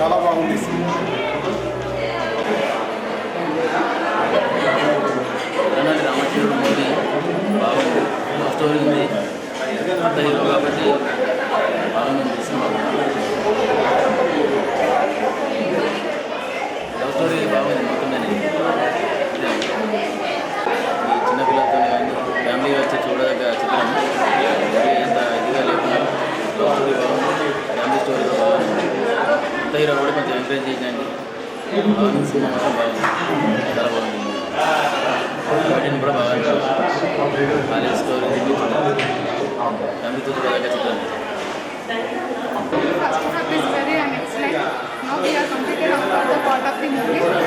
చాలా బాగుంది. సినిమా రామచంద్రుడు స్టోరీ ఉంది. హీరో కాబట్టి బాగుంది సినిమా లవ్ స్టోరీ బాగుంది మొత్తం ఈ చిన్నపిల్లలతో కానీ ఫ్యామిలీ వచ్చి చూడదగ్గ చిత్రం. ఎంత ఇదిగా లేకుండా లవ్ స్టోరీ బాగుంది ఫ్యామిలీ స్టోరీ బాగుంది అంత హీరో కూడా కొంచెం ఎంకరేజ్ చేయండి బాగుంది సినిమా మాత్రం బాగుంది చాలా బాగుంది వాటిని కూడా బాగా కాలేజ్ స్టోరీ ఫ్యామిలీతో చూడదగ్గ చిత్రం First of all, it's very and it's like now we are completed on the part of the movie.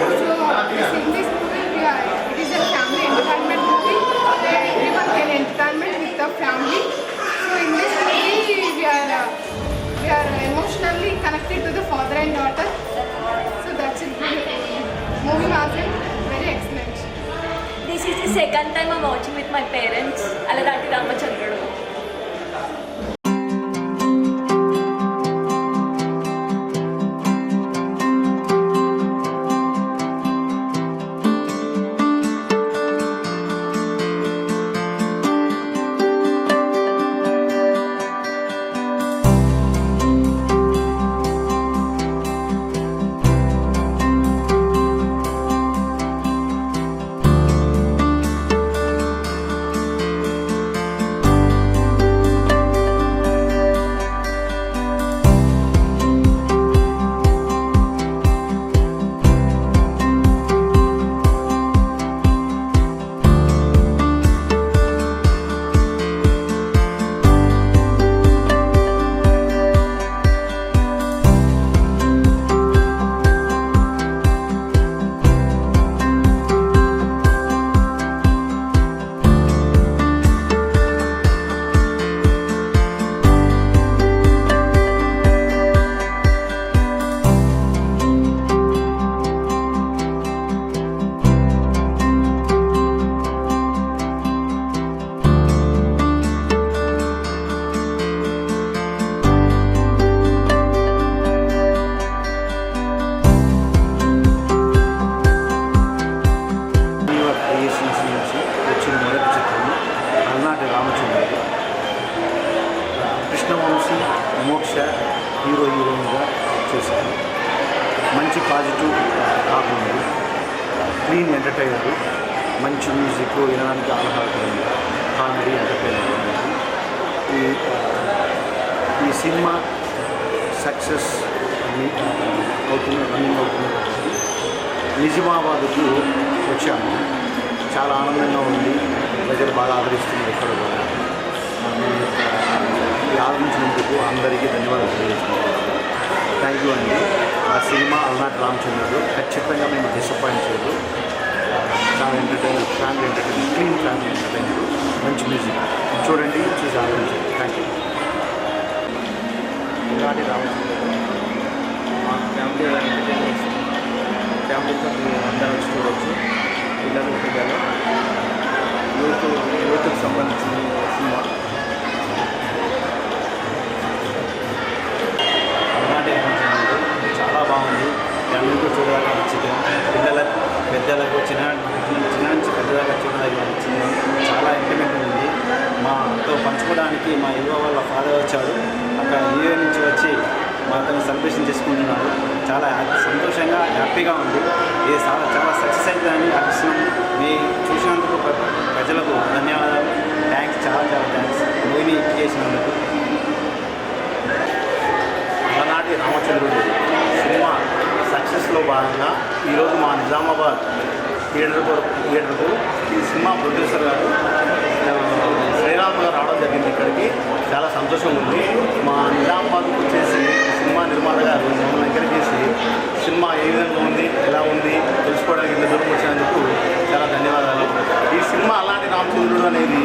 This is the second time I'm watching with my parents, Aladati Ramachandrudu. Moksha hero హీరోయిన్గా చేశారు. మంచి positive కాకుండా clean entertainer మంచి music వినడానికి ఆహ్లాదకరంగా comedy entertainer ఈ ఈ cinema success అవుతుంది రన్నింగ్ అవుతుంది కాబట్టి నిజామాబాద్కు వచ్చాము. చాలా ఆనందంగా ఉంది. ప్రజలు బాగా ఆదరిస్తున్నారు ఇక్కడ కూడా. ఆదరించినందుకు అందరికీ ధన్యవాదాలు తెలియజేస్తున్నాను. థ్యాంక్ యూ అండి. ఆ సినిమా అలనాటి రామచంద్రుడు. ఖచ్చితంగా మేము డిసప్పాయింట్ చేయదు చాలా entertain family entertainment clean family entertainment మంచి మ్యూజిక్ చూడండి చూసి ఆదరించండి థ్యాంక్ యూ ఇలాంటి రామచంద్రుడు. మా ఫ్యామిలీ ఎంటర్టైన్మెంట్ ఫ్యామిలీతో అందరం చూడవచ్చు పిల్లలు పిల్లలు. యూత్ యూత్కి సంబంధించిన చెప్పడానికి మా యువ వాళ్ళ ఫాదర్ వచ్చాడు. అక్కడ యూఏ నుంచి వచ్చి మాతో సెలబ్రేషన్ చేసుకుంటున్నాడు. చాలా సంతోషంగా హ్యాపీగా ఉంది. ఇది చాలా చాలా సక్సెస్ అయిందని ఆశిస్తున్నాం మీ చూసినందుకు ప్రజలకు ధన్యవాదాలు. థ్యాంక్స్ చాలా చాలా థ్యాంక్స్ మూవీని చేసినందుకు. అలనాటి రామచంద్రుడు సినిమా సక్సెస్లో భాగంగా ఈరోజు మా నిజామాబాద్ థియేటర్ థియేటర్కు ఈ సినిమా ప్రొడ్యూసర్ గారు ఆ, రావడం జరిగింది ఇక్కడికి. చాలా సంతోషంగా ఉంది. మా నిజామాబాద్కు వచ్చేసి సినిమా నిర్మాత గారు మమ్మల్ని ఎంకరేజ్ చేసి సినిమా ఏ విధంగా ఉంది? ఎలా ఉంది? తెలుసుకోవడానికి ఇంత దూరం వచ్చినందుకు చాలా ధన్యవాదాలు. ఈ సినిమా అలాంటి రామచంద్రుడు అనేది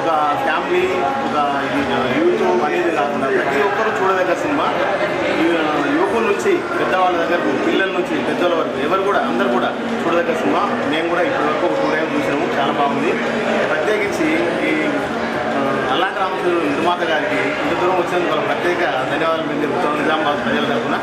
ఒక ఫ్యామిలీ ఒక యూట్యూబ్ యూత్ అనేది కాకుండా ప్రతి ఒక్కరూ చూడదగ్గ సినిమా. యువకుల నుంచి పెద్దవాళ్ళ దగ్గరకు పిల్లల నుంచి పెద్దల వరకు ఎవరు కూడా అందరు కూడా చూడదగ్గ సినిమా. మేము కూడా ఇప్పటివరకు ఒక టూ టైం చూసినాము చాలా బాగుంది. ప్రత్యేకించి ఈ నిర్మాత గారికి ఇంత దూరం వచ్చినందుకు ప్రత్యేక ధన్యవాదాలు మేము తెలుపుతాం నిజామాబాద్ ప్రజల తరఫున.